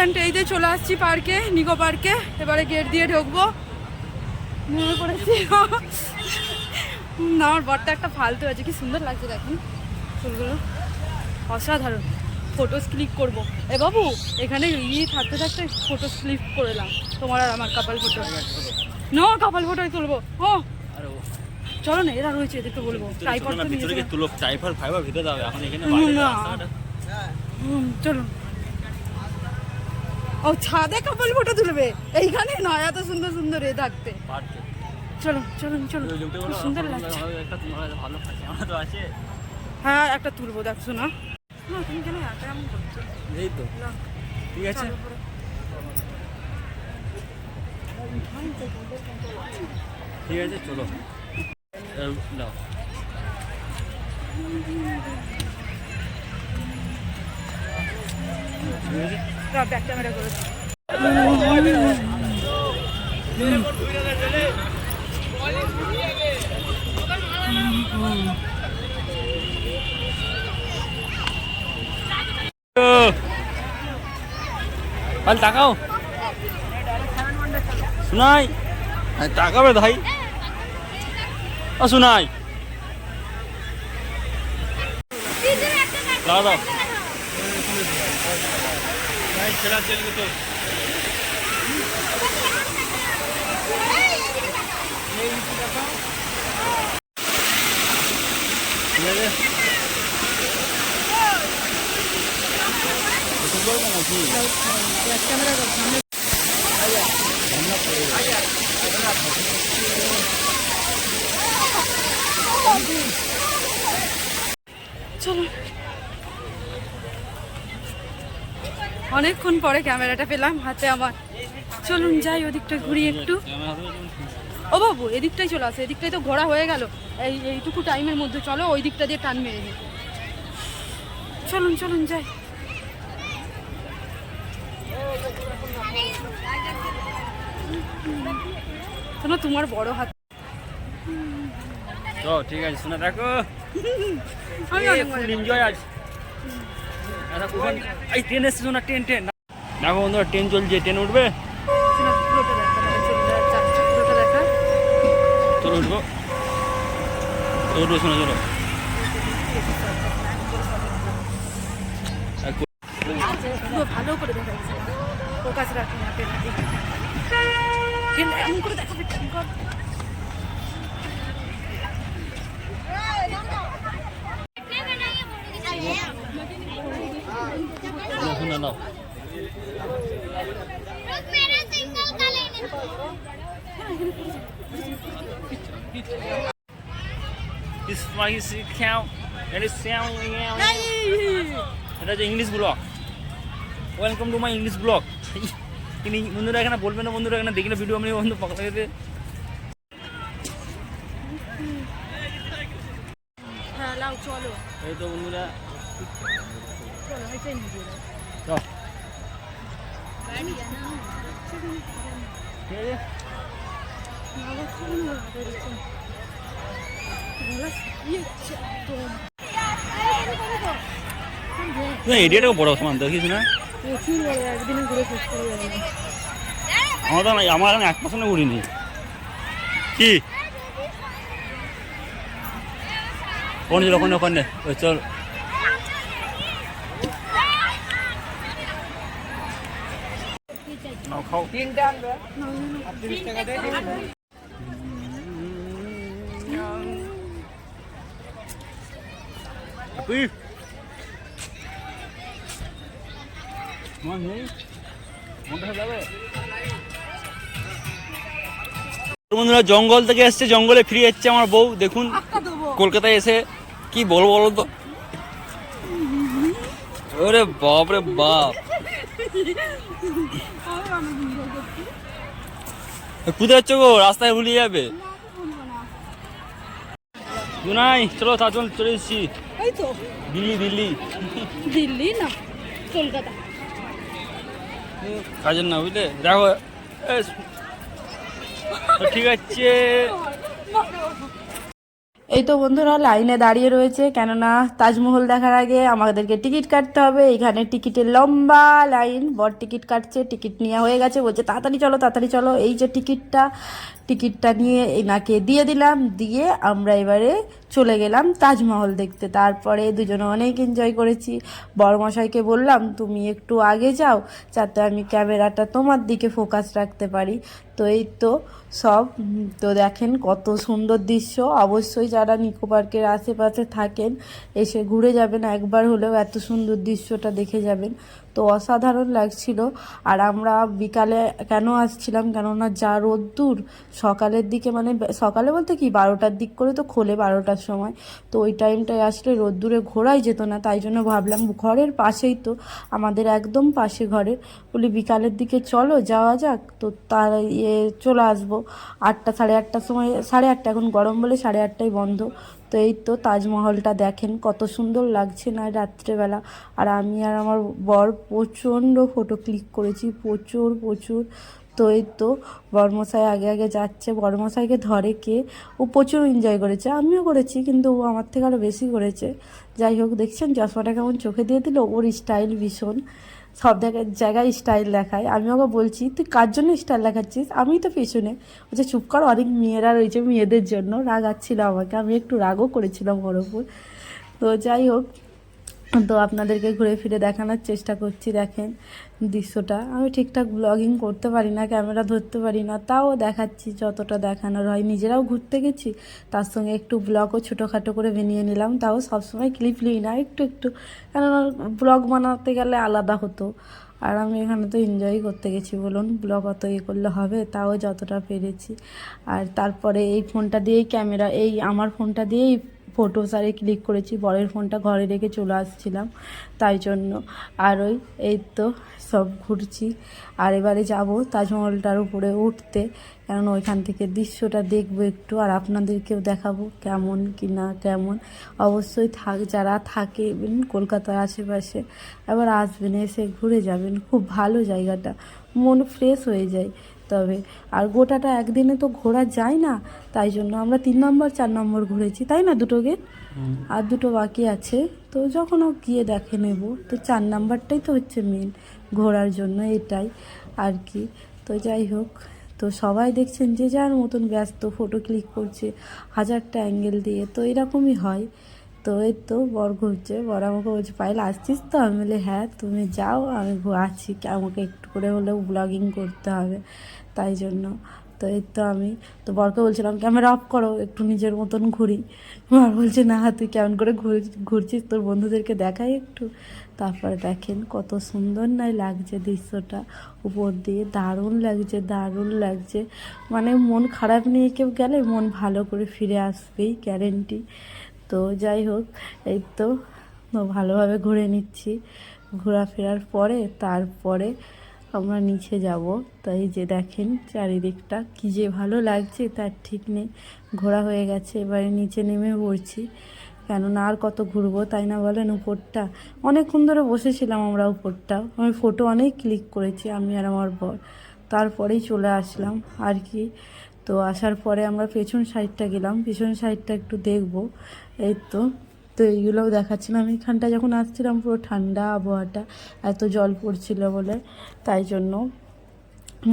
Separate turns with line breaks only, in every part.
Friend এই যে চলে আসছি পার্কে নিকো পার্কে। এবারে গেট দিয়ে ঢুকবো। মনে করেছি না আমার বরটা একটা ফালতু আছে কি সুন্দর লাগছে দেখুন ফুলগুলো অসাধারণ। ফটোস ক্লিক করব। এ বাবু এখানে ইয়ে থাকতে থাকতে ফটোস ক্লিক করলাম তোমার আর আমার কাপাল ফটো নো কাপাল ফটোই তুলবো। ও
আরে ও।
চলো না এরা রয়েছে এদেরকে বলব।
না
তো নিয়ে।
তুলো। টাইফার ফাইবার ভিতরে দাও এখন এখানে
হুম, না। চলুন ও ছাদে কাপল ফটো তুলবে। এইখানে নয় এত সুন্দর সুন্দর এ থাকতে। চলুন চলুন
ওই
খুব সুন্দর লাগছে। হ্যাঁ একটা তুলবো দেখছ না না তুমি কেন একা এমন করছ?
এই তো। ঠিক আছে?
চলো
ঠিক আছে চলো। নাও। ঠিক আছে?
দাও, ব্যাক ক্যামেরা করে দাও।
কাল টাকাও শোনাই টাকাবে ভাই ও শোনাই দাও দাও খেলা চলবে তো ঠিক আছে
ব্যাক ক্যামেরা করো সামনে চলো অনেকক্ষণ পরে ক্যামেরাটা পেলাম হাতে আমার। চলুন যাই ওদিকটা ঘুরি একটু। ও বাবু এদিকটাই চলে আসে এদিকটাই তো ঘোরা হয়ে গেল। এই এইটুকু টাইমের মধ্যে চলো ওই দিকটা দিয়ে টান মেরে নি চলুন চলুন যাই। শোনো তোমার বড় হাত।
তো ঠিক আছে শোনা দেখো
আমি
এনজয় কোথায় এই ট্রেন এসছে শোনা ট্রেন ট্রেন দেখো বন্ধুরা ট্রেন চলছে ট্রেন উঠবে
চলে
উঠবো উঠবো শোনো চলো
ভালো করে দেখা যাচ্ছে
স্পাইসি খাও এটা সাউন্ড এটা হচ্ছে English blog welcome to my English blog কিন্তু বন্ধুরা এখানে বলবে না বন্ধুরা এখানে দেখলে ভিডিও আমি বন্ধু পাকড়া গেছে
হ্যাঁ
এই তো বন্ধুরা। ঠিক আছে
না
এরিয়াটাও বড় সমান দেখিস না? আমার তো আমার এক পার্সেন্ট ঘুরিনি কি? কোন ছিল ওখানে ওখানে ওই চল। খাও। আপনি মন নেই মনটা যাবে বন্ধুরা জঙ্গল থেকে এসছে জঙ্গলে ফিরে যাচ্ছে আমার বউ। দেখুন কলকাতায় এসে কি বলব বলো তো? ওরে বাপ রে বাপ। কোথায় যাচ্ছ গো? রাস্তায় ভুলে যাবে। দুনাই চল চলে এসেছি।
এই তো।
দিল্লি দিল্লি।
দিল্লি না কলকাতা।
কাজের না বুঝলে? দেখো ঠিক আছে।
এই তো বন্ধুরা লাইনে দাঁড়িয়ে রয়েছে, কেননা তাজমহল দেখার আগে আমাদেরকে টিকিট কাটতে হবে। এখানে টিকিটের লম্বা লাইন বড় টিকিট কাটছে, টিকিট নেওয়া হয়ে গেছে, বলছে, তাড়াতাড়ি চলো তাড়াতাড়ি চলো। এই যে টিকিটটা টিকিটটা নিয়ে এনাকে দিয়ে দিলাম, দিয়ে আমরা এবারে চলে গেলাম তাজমহল দেখতে। তারপরে দুজনে অনেক এনজয় করেছি। বড়মশাইকে বললাম, তুমি একটু আগে যাও, যাতে আমি ক্যামেরাটা তোমার দিকে ফোকাস রাখতে পারি। তো এই তো সব, তো দেখেন কত সুন্দর দৃশ্য। অবশ্যই যারা নিকো পার্কের আশেপাশে থাকেন, এসে ঘুরে যাবেন। একবার হলেও এত সুন্দর দৃশ্যটা দেখে যাবেন। তো অসাধারণ লাগছিল। আর আমরা বিকালে কেন আসছিলাম? কেননা যা রোদ্দুর সকালের দিকে মানে সকালে বলতে কি? বারোটার দিক করে তো খোলে বারোটার সময়। তো ওই টাইমটায় আসলে রোদ্দুরে ঘোরাই যেত না, তাই জন্য ভাবলাম ঘরের পাশেই তো, আমাদের একদম পাশে ঘরের। বলি বিকালের দিকে চলো, যাওয়া যাক। তো তার ইয়ে চলে আসব। আটটা, সাড়ে আটটার সময়, সাড়ে আটটা এখন গরম বলে সাড়ে আটটায় বন্ধ। তো এই তো তাজমহলটা দেখেন, কত সুন্দর লাগছে না রাত্রেবেলা। আর আমি আর আমার বর প্রচণ্ড ফটো ক্লিক করেছি, প্রচুর প্রচুর। তো এই তো বর্মশাই আগে আগে যাচ্ছে। বর্মশাইকে ধরে কে? ও প্রচুর এনজয় করেছে, আমিও করেছি, কিন্তু ও আমার থেকে আরও বেশি করেছে। যাই হোক, দেখছেন, চশমাটা কেমন চোখে দিয়ে দিল, ওর স্টাইল ভীষণ। সব জায়গায় স্টাইল দেখায়। আমি ওকে বলছি, তুই কার জন্য স্টাইল দেখাচ্ছিস? আমি তো পেছনে। বলছে চুপ কর, অনেক মেয়েরা রয়েছে মেয়েদের জন্য। রাগাচ্ছিল আমাকে। আমি একটু রাগও করেছিলাম ওপর তো যাই হোক, তো আপনাদেরকে ঘুরে ফিরে দেখানোর চেষ্টা করছি, দেখেন। দৃশ্যটা। আমি ঠিকঠাক ব্লগিং করতে পারি না ক্যামেরা ধরতে পারি না, তাও দেখাচ্ছি যতটা দেখানোর হয়। নিজেরাও ঘুরতে গেছি, তার সঙ্গে একটু ব্লগও ছোটোখাটো করে বানিয়ে নিলাম। তাও সবসময় ক্লিপ নিই না, একটু একটু। কেননা ব্লগ বানাতে গেলে আলাদা হতো। আর আমি এখানে তো এনজয় করতে গেছি বলুন ব্লগ অত ইয়ে করলে হবে, তাও যতটা পেরেছি। আর তারপরে এই ফোনটা দিয়েই ক্যামেরা এই আমার ফোনটা দিয়েই ফটো সারে ক্লিক করেছি, বরের ফোনটা ঘরে রেখে চলে আসছিলাম, তাই জন্য। আর ওই, এই তো সব ঘুরছি। আর এবারে যাব তাজমহলটার উপরে উঠতে কারণ ওইখান থেকে দৃশ্যটা দেখব একটু আর আপনাদেরকেও দেখাবো কেমন কি না কেমন। অবশ্যই থাক, যারা থাকেন কলকাতার আশেপাশে আবার আসবেন, এসে ঘুরে যাবেন। খুব ভালো জায়গাটা, মন ফ্রেশ হয়ে যায়। তবে আর গোটাটা একদিনে তো ঘোরা যায় না তাই জন্য আমরা তিন নম্বর চার নম্বর ঘুরেছি তাই না দুটো গেট আর দুটো বাকি আছে তো যখন ও গিয়ে দেখে নেব। তো চার নাম্বারটাই তো হচ্ছে মেন ঘোরার জন্য এটাই আর কি। তো যাই হোক তো সবাই দেখছেন যে যার মতন ব্যস্ত ফটো ক্লিক করছে হাজারটা অ্যাঙ্গেল দিয়ে তো এরকমই হয়। তো এই তো বর ঘুরছে। বর আমাকে বলছে পাইল আসছিস তো? আমি বলি হ্যাঁ তুমি যাও, আমি আছি। আমাকে একটু করে হলেও ব্লগিং করতে হবে, তাই জন্য। তো এই তো আমি, তো বরকে বলছিলাম ক্যামেরা অফ করো, একটু নিজের মতন ঘুরি। বর বলছে, না, তুই কেমন করে ঘুর- ঘুরছিস? তোর বন্ধুদেরকে দেখাই একটু। তারপরে দেখেন কত সুন্দর নাই লাগছে দৃশ্যটা। উপর দিয়ে দারুণ লাগছে দারুণ লাগছে। মানে মন খারাপ নিয়ে কেউ গেলে মন ভালো করে ফিরে আসবেই গ্যারেন্টি তো যাই হোক, এই তো ভালোভাবে ঘুরে নিচ্ছি। ঘোরাফেরার পরে তারপরে আমরা নিচে যাব। তাই যে দেখেন চারিদিকটা কী যে ভালো লাগছে, তার ঠিক নেই। ঘোরা হয়ে গেছে, এবারে নিচে নেমে পড়ছি। কেননা আর কত ঘুরবো, তাই না বলেন উপরটা? অনেকক্ষণ ধরে বসেছিলাম আমরা উপরটা। আমি ফটো অনেক ক্লিক করেছি, আমি আর আমার বর। তারপরেই চলে আসলাম। আর কি তো আসার পরে আমরা পেছন সাইডটা গেলাম, পেছন সাইডটা একটু দেখব। এই তো তো এইগুলোও দেখাচ্ছিলাম। এখানটা যখন আসছিলাম পুরো ঠান্ডা আবহাওয়াটা, এত জল পড়ছিল বলে, তাই জন্য।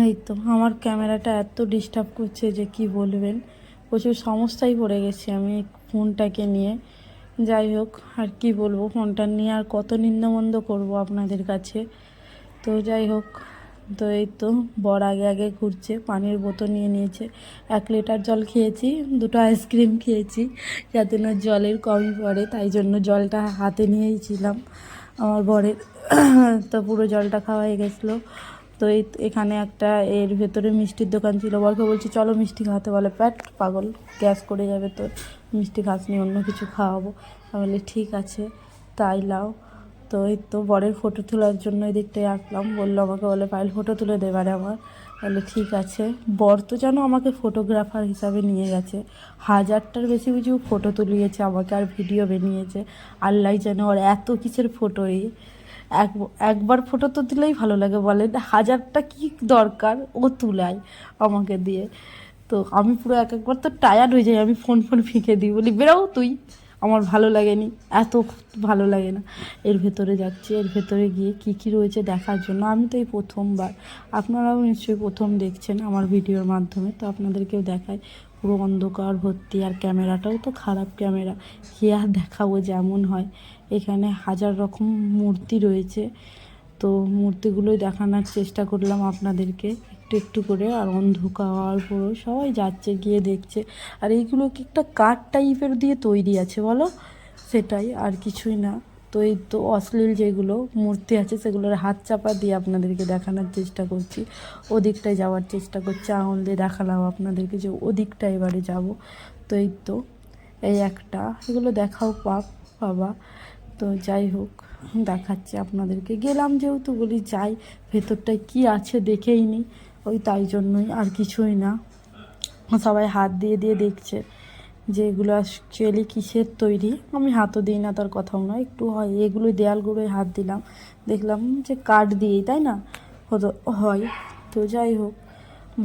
এই তো, আমার ক্যামেরাটা এত ডিস্টার্ব করছে যে কি বলবেন? প্রচুর সমস্যায় পড়ে গেছি আমি ফোনটাকে নিয়ে। যাই হোক, আর কি বলব, ফোনটা নিয়ে আর কত নিন্দমন্দ করব আপনাদের কাছে। তো যাই হোক তো এই তো বর আগে আগে ঘুরছে, পানির বোতল নিয়ে নিয়েছে। এক লিটার জল খেয়েছি, দুটো আইসক্রিম খেয়েছি, যাতে না জলের কমই পড়ে, তাই জন্য জলটা হাতে নিয়েই ছিলাম আমার বরের। তো পুরো জলটা খাওয়া হয়ে গেছিল। তো এই এখানে একটা এর ভেতরে মিষ্টির দোকান ছিল। বরকে বলছি, চলো মিষ্টি খাওয়াতে। বলে, প্যাট, পাগল, গ্যাস করে যাবে তো মিষ্টি খাস নিয়ে অন্য কিছু খাওয়াবো। বলি, ঠিক আছে, তাই লাও তো এই তো বরের ফটো তোলার জন্য এই দিকটায় আসলাম। বলল আমাকে, বলে পাইল ফটো তুলে দেবারে আমার। বলে ঠিক আছে। বর তো যেন আমাকে ফটোগ্রাফার হিসাবে নিয়ে গেছে। হাজারটার বেশি বুঝি ফটো তুলিয়েছে, আমাকে আর ভিডিও বানিয়েছে। আল্লাহ যেন ওর এত কিসের ফটোই এক, একবার ফটো তো দিলেই ভালো লাগে, বলেন। হাজারটা কি দরকার? ও তুলায় আমাকে দিয়ে। তো আমি পুরো এক একবার তো টায়ার্ড হয়ে যাই, আমি ফোন ফোন ফিকে দিই, বলি বেরাও তুই। আমার ভালো লাগেনি, এত ভালো লাগে না। এর ভেতরে যাচ্ছি, এর ভেতরে গিয়ে কি কি রয়েছে দেখার জন্য। আমি তো এই প্রথমবার, আপনারাও নিশ্চয়ই প্রথম দেখছেন আমার ভিডিওর মাধ্যমে, তো আপনাদেরকেও দেখায় পুরো অন্ধকার ভর্তি, আর ক্যামেরাটাও তো খারাপ ক্যামেরা। কি আর দেখাবো যেমন হয়। এখানে হাজার রকম মূর্তি রয়েছে, তো মূর্তিগুলোই দেখানোর চেষ্টা করলাম আপনাদেরকে। একটু একটু করে আর অন্ধকার পুরো সবাই যাচ্ছে, গিয়ে দেখছে। আর এইগুলো কি একটা কাঠ টাইপের দিয়ে তৈরি আছে বলো? সেটাই আর কিছুই না। তো এই তো অশ্লীল যেগুলো মূর্তি আছে, সেগুলোর হাত চাপা দিয়ে আপনাদেরকে দেখানোর চেষ্টা করছি। ওদিকটায় যাওয়ার চেষ্টা করছি, আঙুল দিয়ে দেখালাম আপনাদেরকে যে ওদিকটা এবারে যাব। তো এই তো, এই একটা, এগুলো দেখাও পাপ, বাবা। তো যাই হোক, দেখাচ্ছি আপনাদেরকে। গেলাম যেহেতু বলি, যাই, ভেতরটায় কি আছে দেখেই নি। ওই তাই জন্যই আর কিছুই না। সবাই হাত দিয়ে দিয়ে দেখছে যে এগুলো অ্যাকচুয়ালি কিসের তৈরি। আমি হাতও দিই না, তার কথাও নয়, একটু হয়। এগুলো দেয়ালগুলোয় হাত দিলাম। দেখলাম যে কাঠ দিয়েই, তাই না? হতো, হয়। তো যাই হোক,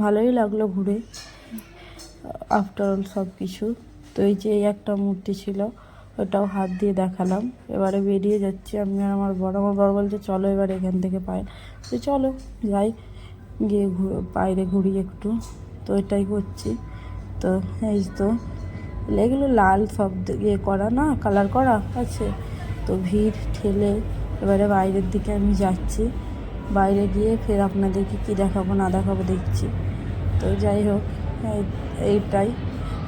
ভালোই লাগল ঘুরে। আফটার অল সব কিছু তো এই যে একটা মূর্তি ছিল, ওটাও হাত দিয়ে দেখালাম। এবারে বেরিয়ে যাচ্ছি আমি আর আমার বড় আমার বড় বলছে, চলো এবার এখান থেকে পাই তো চলো, যাই। গিয়ে বাইরে ঘুরি একটু। তো এটাই করছি। তো এই তো। এগুলো লাল সব ইয়ে করা না কালার করা আছে। তো ভিড় ঠেলে এবারে বাইরের দিকে আমি যাচ্ছি। বাইরে গিয়ে ফের আপনাদেরকে কী দেখাবো, না দেখাবো দেখছি। তো যাই হোক এইটাই।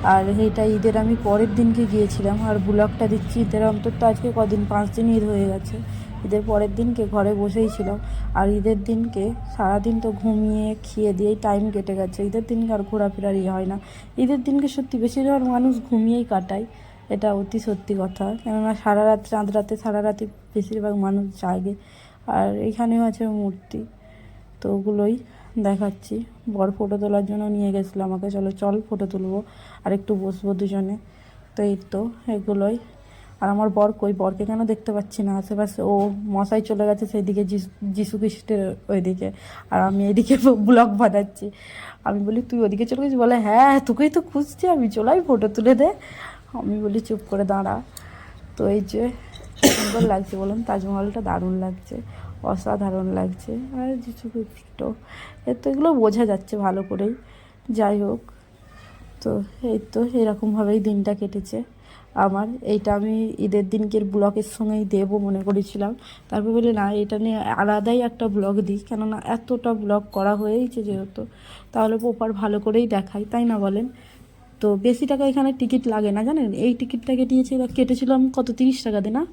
আর এইটা ঈদের আমি পরের দিনকে গিয়েছিলাম। আর ব্লগটা দিচ্ছি। ঈদের অন্তত আজকে কদিন? পাঁচ দিন ঈদ হয়ে গেছে। ঈদের পরের দিনকে ঘরে বসেই ছিলাম আর ঈদের দিনকে সারাদিন তো ঘুমিয়ে খেয়ে দিয়েই টাইম কেটে গেছে। ঈদের দিনকে আর ঘোরাফেরার ইয়ে হয় না। ঈদের দিনকে সত্যি বেশিরভাগ মানুষ ঘুমিয়েই কাটায়। এটা অতি সত্যি কথা। কেননা সারা রাত চাঁদ রাতে সারা রাতে বেশিরভাগ মানুষ জাগে। আর এখানেও আছে মূর্তি। তো ওগুলোই দেখাচ্ছি। বর ফটো তোলার জন্য নিয়ে গেছিল আমাকে। চলো, চল ফটো তুলবো। আর একটু বসবো দুজনে। তো এই তো, এগুলোই আর আমার বর কই? বরকে কেন দেখতে পাচ্ছি না? আশেপাশে ও মশাই চলে গেছে সেইদিকে যিশু যিশু খ্রিস্টের ওইদিকে। আর আমি এদিকে ব্লগ বানাচ্ছি। আমি বলি, তুই ওদিকে চলে গেছিস? বলে হ্যাঁ তোকেই তো খুঁজছি। আমি চলাই ফটো তুলে দে। আমি বলি, চুপ করে দাঁড়া। তো এই যে সুন্দর লাগছে বলুন, তাজমহলটা দারুণ লাগছে, অসাধারণ লাগছে। আর যিশু খ্রিস্ট এর তো এগুলো বোঝা যাচ্ছে ভালো করেই। যাই হোক, তো এই তো, এরকমভাবেই দিনটা কেটেছে। আমার এইটা আমি ঈদের দিনকের ব্লগের সঙ্গেই দেবো মনে করেছিলাম। তারপর বলি না এটা নিয়ে আলাদাই একটা ব্লগ দিই কেননা এতটা ব্লগ করা হয়েইছে যেহেতু। তাহলে প্রপার ভালো করেই দেখাই তাই না বলেন? তো বেশি টাকা এখানে টিকিট লাগে না জানেন? এই টিকিটটা কেটেছিল কেটেছিলাম কত তিরিশ টাকা দিয়ে না?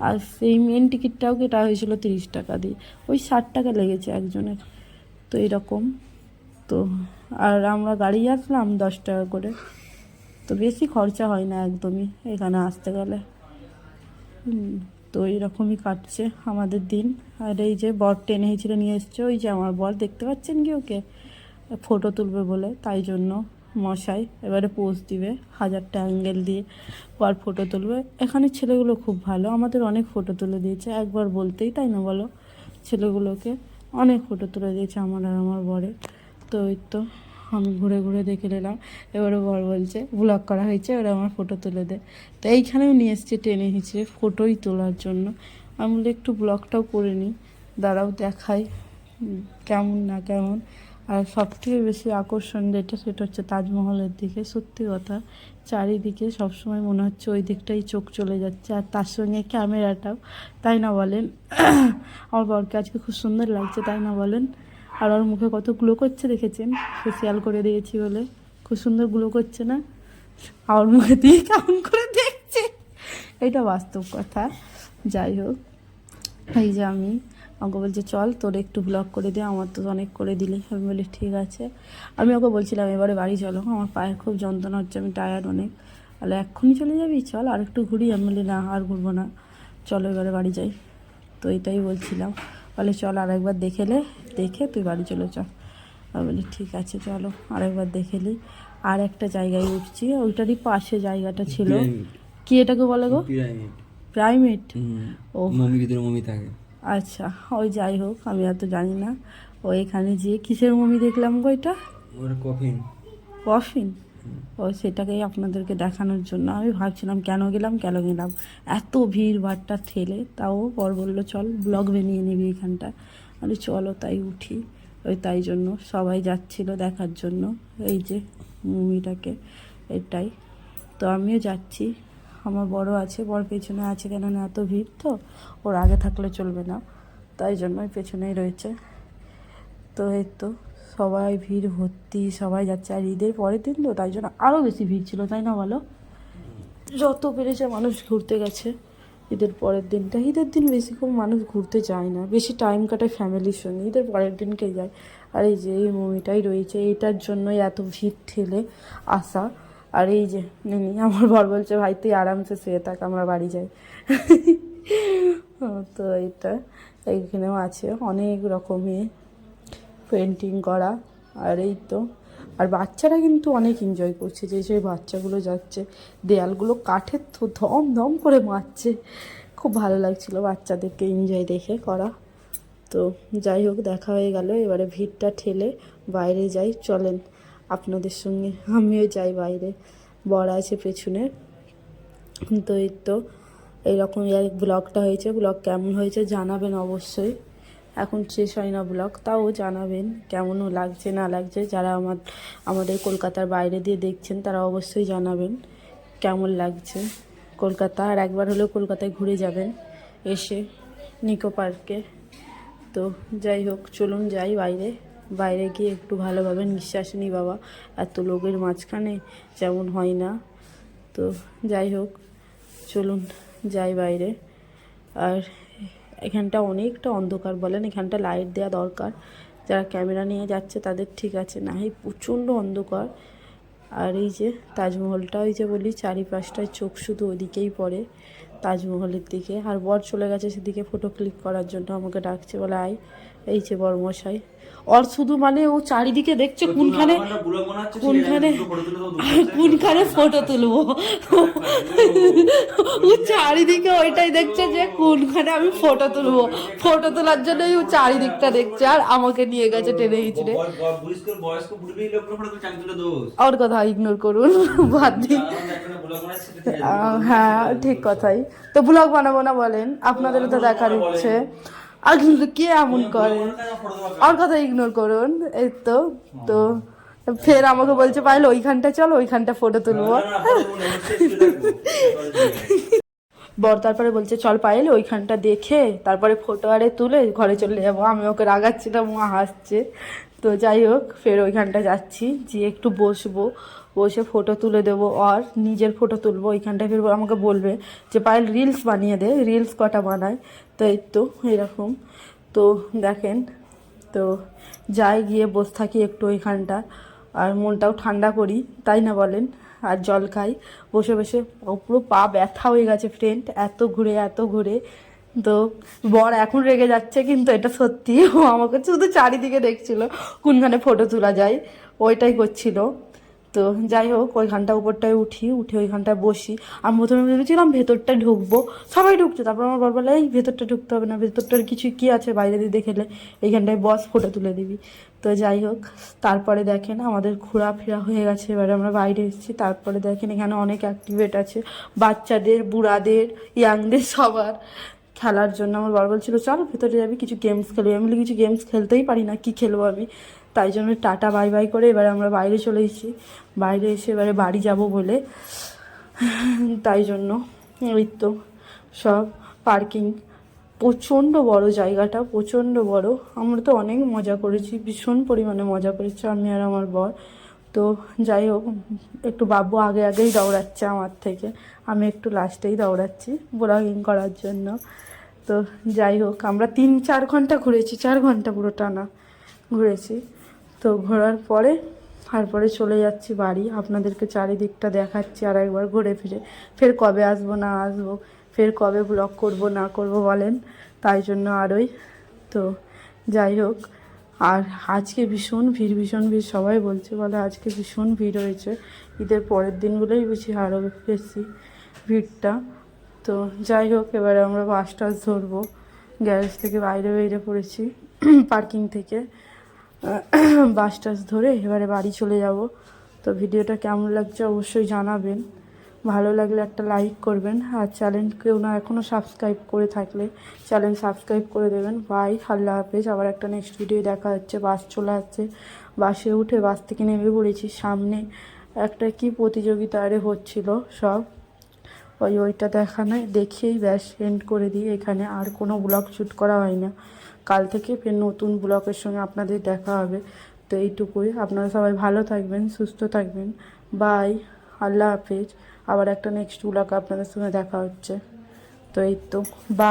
আর সেই মেন টিকিটটাও কেটা হয়েছিল তিরিশ টাকা দিয়ে ওই ষাট টাকা লেগেছে একজনের। তো এরকম। তো আর আমরা গাড়ি আসলাম দশ টাকা করে। তো বেশি খরচা হয় না একদমই এখানে আসতে গেলে। তো এইরকমই কাটছে আমাদের দিন। আর এই যে বর টেনে হিঁচড়ে নিয়ে এসছে, ওই যে আমার বর, দেখতে পাচ্ছেন কি ওকে? ফটো তুলবে বলে, তাই জন্য মশাই এবারে পোজ দিবে, হাজারটা অ্যাঙ্গেল দিয়ে বর ফটো তুলবে। এখানে ছেলেগুলো খুব ভালো, আমাদের অনেক ফটো তুলে দিয়েছে, একবার বলতেই তাই না বলো? ছেলেগুলোকে অনেক ফটো তুলে দিয়েছে আমার আর আমার বরে। তো ওই তো। আমি ঘুরে ঘুরে দেখে নিলাম। এবারে বর বলছে ব্লগ করা হয়েছে এবারে আমার ফটো তুলে দে। তো এইখানেও নিয়ে এসছে টেনে হিঁচড়ে ফটোই তোলার জন্য। আমি বলি, একটু ব্লগটাও করে নিই দাঁড়াও, দেখাই কেমন না কেমন। আর সব থেকে বেশি আকর্ষণ যেটা, সেটা হচ্ছে তাজমহলের দিকে। সত্যি কথা, চারিদিকে সবসময় মনে হচ্ছে ওই দিকটাই চোখ চলে যাচ্ছে। আর তার সঙ্গে ক্যামেরাটাও তাই না বলেন? আমার বরকে আজকে খুব সুন্দর লাগছে, তাই না বলেন? আর ওর মুখে কত গ্লো করছে দেখেছেন? ফেসিয়াল করে দিয়েছি বলে। খুব সুন্দর গ্লো করছে না? আমার মুখে দিয়ে কেমন করে দেখছে? এটা বাস্তব কথা। যাই হোক, এই যে আমি, আমাকে বলছে, চল তোর একটু ব্লগ করে দে, আমার তো অনেক করে দিলি। আমি বলি, ঠিক আছে। আমি ওকে বলছিলাম, এবারে বাড়ি চলো। আমার পায়ে খুব যন্ত্রণা হচ্ছে, আমি টায়ার্ড অনেক। তাহলে এক্ষুনি চলে যাবি? চল আর একটু ঘুরি। আমি বলি, না, আর ঘুরবো না। চলো, এবারে বাড়ি যাই। তো এটাই বলছিলাম। বলে চল আর একবার দেখেলে দেখে তুই বাড়ি চলে চল আমি বলি ঠিক আছে চলো আরেকবার দেখেলি আর একটা জায়গায় উঠছি ওইটারই পাশে জায়গাটা ছিল। কি এটাকে বলে গো? প্রাইমেট। ও
মমি ভিতরে মমি থাকে।
আচ্ছা ওই যাই হোক আমি আর তো জানি না। ও এখানে যেয়ে কিসের মুভি দেখলাম গো এটা?
ওর কফিন।
কফিন? ও সেটাকেই আপনাদেরকে দেখানোর জন্য। আমি ভাবছিলাম, কেন গেলাম কেন গেলাম? এত ভিড় ভাড়টা ঠেলে, তাও বর বলল, চল ব্লগ বানিয়ে নিবি এখানটা। আমি চলো, তাই উঠি। ওই তাই জন্য সবাই যাচ্ছিল দেখার জন্য, এই যে মুভিটাকে, এটাই। তো আমিও যাচ্ছি। আমার বড় আছে বড় পেছনে আছে কেননা এত ভিড় তো, ওর আগে থাকলে চলবে না, তাই জন্যই পেছনেই রয়েছে। তো এই তো। সবাই ভিড়, ভর্তি, সবাই যাচ্ছে। আর ঈদের পরের দিন তো তাই জন্য আরও বেশি ভিড় ছিল, তাই না বলো? যত পেরেছে মানুষ ঘুরতে গেছে ঈদের পরের দিনটা। ঈদের দিন বেশি বেশিক্ষণ মানুষ ঘুরতে যায় না, বেশি টাইম কাটায় ফ্যামিলির সঙ্গে। ঈদের পরের দিনকে যায়? আর এই যে এই মুভিটাই রয়েছে, এটার জন্যই এত ভিড় ঠেলে আসা। আর এই যে নেনি আমার বর বলছে, ভাই, তুই আরামসে শুয়ে থাক, আমরা বাড়ি যাই। তো এটা এইখানেও আছে অনেক রকমের। পেন্টিং করা, আর এই তো। আর বাচ্চারা কিন্তু অনেক এনজয় করছে যে সেই বাচ্চাগুলো যাচ্ছে। দেয়ালগুলো কাঠের তো ধম ধম করে মারছে। খুব ভালো লাগছিল বাচ্চাদেরকে এনজয় দেখে করা। তো যাই হোক, দেখা হয়ে গেল। এবারে ভিড়টা ঠেলে বাইরে যাই। চলেন আপনাদের সঙ্গে, আমিও যাই বাইরে। বড় আছে পেছনে। তো এই তো এইরকম ব্লগটা হয়েছে। ব্লগ কেমন হয়েছে জানাবেন অবশ্যই। এখন শেষ হয় না ব্লগ তাও জানাবেন কেমনও লাগছে না লাগছে। যারা আমার, আমাদের কলকাতার বাইরে দিয়ে দেখছেন, তারা অবশ্যই জানাবেন কেমন লাগছে কলকাতা। আর একবার হলেও কলকাতায় ঘুরে যাবেন এসে নিকো পার্কে। তো যাই হোক, চলুন যাই বাইরে। বাইরে গিয়ে একটু ভালোভাবে নিঃশ্বাস নিই বাবা, এত লোকের মাঝখানে যেমন হয় না। তো যাই হোক, চলুন যাই বাইরে। আর এখানটা অনেকটা অন্ধকার বলেন, এখানটা লাইট দেওয়া দরকার। যারা ক্যামেরা নিয়ে যাচ্ছে তাদের ঠিক আছে, না এই প্রচণ্ড অন্ধকার। আর এই যে তাজমহলটা, ওই যে বলি চারিপাশটায় চোখ শুধু ওদিকেই পড়ে তাজমহলের দিকে। আর বর চলে গেছে সেদিকে ফটো ক্লিক করার জন্য, আমাকে ডাকছে বলে, আয়, এই যে বরমশাই। ওর শুধু মানে ও চারিদিকে দেখছে কোনখানে কোনখানে কোনখানে ফটো তুলবো ও চারিদিকে ওইটাই দেখছে যে কোনখানে আমি ফটো তুলবো ফটো তোলার জন্যই ও চারিদিকটা দেখছে আর আমাকে নিয়ে গেছে টেনে হিচড়ে ওর কথা ইগনোর করুন বাদ দিন হ্যাঁ ঠিক কথাই তো ব্লগ বানাবো না বলেন আপনাদেরও তো দেখার ইচ্ছে আর কিন্তু কে এমন করে? ওর কথা ইগনোর করুন এই তো তো ফের আমাকে বলছে পাইলে ওইখানটা চলো ওইখানটা ফটো তুলবো। বর তারপরে বলছে চল পাইলে ওইখানটা দেখে তারপরে ফটো আরে তুলে ঘরে চলে যাব। আমি ওকে রাগাচ্ছিলাম ও হাসছে। তো যাই হোক ফের ওইখানটা যাচ্ছি যে একটু বসবো। বসে ফটো তুলে দেবো আর নিজের ফটো তুলবো। ওইখানটায় ফের ও আমাকে বলবে যে, পায়েল রিলস বানিয়ে দে রিলস কটা বানায়? তো এই তো, এরকম। তো দেখেন, তো যাই গিয়ে বসে থাকি একটু ওইখানটা আর মনটাও ঠান্ডা করি, তাই না বলেন? আর জল খাই। বসে বসে পুরো পা ব্যথা হয়ে গেছে ফ্রেন্ড এত ঘুরে এত ঘুরে। তো বর এখন রেগে যাচ্ছে, কিন্তু এটা সত্যি। ও আমাকে শুধু চারিদিকে দেখছিল, কোনখানে ফটো তোলা যায়। ওইটাই করছিল। তো যাই হোক, ওইখানটা উপরটায় উঠি, উঠে ওইখানটায় বসি। আমি প্রথমে ভেবেছিলাম ভেতরটায় ঢুকবো। সবাই ঢুকছে, তারপর আমার বর বলে, এই ভেতরটা ঢুকতে হবে না, ভেতরটার কিছু কি আছে বাইরে দিয়ে দেখেলে এইখানটায় বস ফটো তুলে দিবি। তো যাই হোক, তারপরে দেখেন আমাদের ঘোরাফেরা হয়ে গেছে, এবারে আমরা বাইরে এসেছি। তারপরে দেখেন এখানে অনেক অ্যাক্টিভেট আছে, বাচ্চাদের, বুড়াদের ইয়াংদের সবার। খেলার জন্য আমার বর বলছিল, চল ভেতরে যাবি, কিছু গেমস খেলবি আমি কিছু গেমস খেলতেই পারি না, কি খেলব আমি? তাই জন্য টাটা, বাই বাই করে এবারে আমরা বাইরে চলে এসেছি। বাইরে এসে এবারে বাড়ি যাব বলে। তাই জন্য ওই তো সব পার্কিং। প্রচণ্ড বড় জায়গাটা, প্রচণ্ড বড়। আমরা তো অনেক মজা করেছি, ভীষণ পরিমাণে মজা করেছি আমি আর আমার বর। তো যাই হোক, একটু বাবু আগে আগেই দৌড়াচ্ছে আমার থেকে। আমি একটু লাস্টেই দৌড়াচ্ছি ব্লগিং করার জন্য। তো যাই হোক, আমরা তিন, চার ঘণ্টা ঘুরেছি, চার ঘণ্টা পুরো টানা ঘুরেছি। তো ঘোরার পরে, তারপরে চলে যাচ্ছি বাড়ি। আপনাদেরকে চারিদিকটা দেখাচ্ছি আর একবার ঘুরে ফিরে। ফের কবে আসব, না আসব, ফের কবে ব্লগ করব, না করব বলেন। তাই জন্য আরই তো যাই হোক, আর আজকে ভীষণ ভিড় ভীষণ ভিড়, সবাই বলছে, বলে আজকে ভীষণ ভিড় হয়েছে। ঈদের পরের দিনগুলোই বেশি আরও বেশি ভিড়টা। তো যাই হোক, এবারে আমরা বাস টাস ধরবো। গ্যারেজ থেকে বাইরে বেরিয়ে পড়েছি, পার্কিং থেকে। বাস টাস ধরে এবারে বাড়ি চলে যাব। তো ভিডিওটা কেমন লাগছে অবশ্যই জানাবেন। ভালো লাগলে একটা লাইক করবেন। আর চ্যানেল কেউ না এখনও সাবস্ক্রাইব করে থাকলে চ্যানেল সাবস্ক্রাইব করে দেবেন। বাই আল্লাহ হাফেজ। আবার একটা নেক্সট ভিডিও দেখা হচ্ছে। বাস চলে আসছে। বাসে উঠে বাস থেকে নেমে পড়েছি। সামনে একটা কি প্রতিযোগিতা আরে হচ্ছিল সব। ওই ওইটা দেখানো দেখিয়েই ব্যাস এন্ড করে দিই। এখানে আর কোনো ব্লগ শ্যুট করা হয় না। কাল থেকে ফের নতুন ব্লকের সঙ্গে আপনাদের দেখা হবে। তো এইটুকুই। আপনারা সবাই ভালো থাকবেন, সুস্থ থাকবেন। বাই। আল্লাহ হাফেজ। আবার একটা নেক্সট ব্লক আপনাদের সঙ্গে দেখা হচ্ছে। তো এই তো বা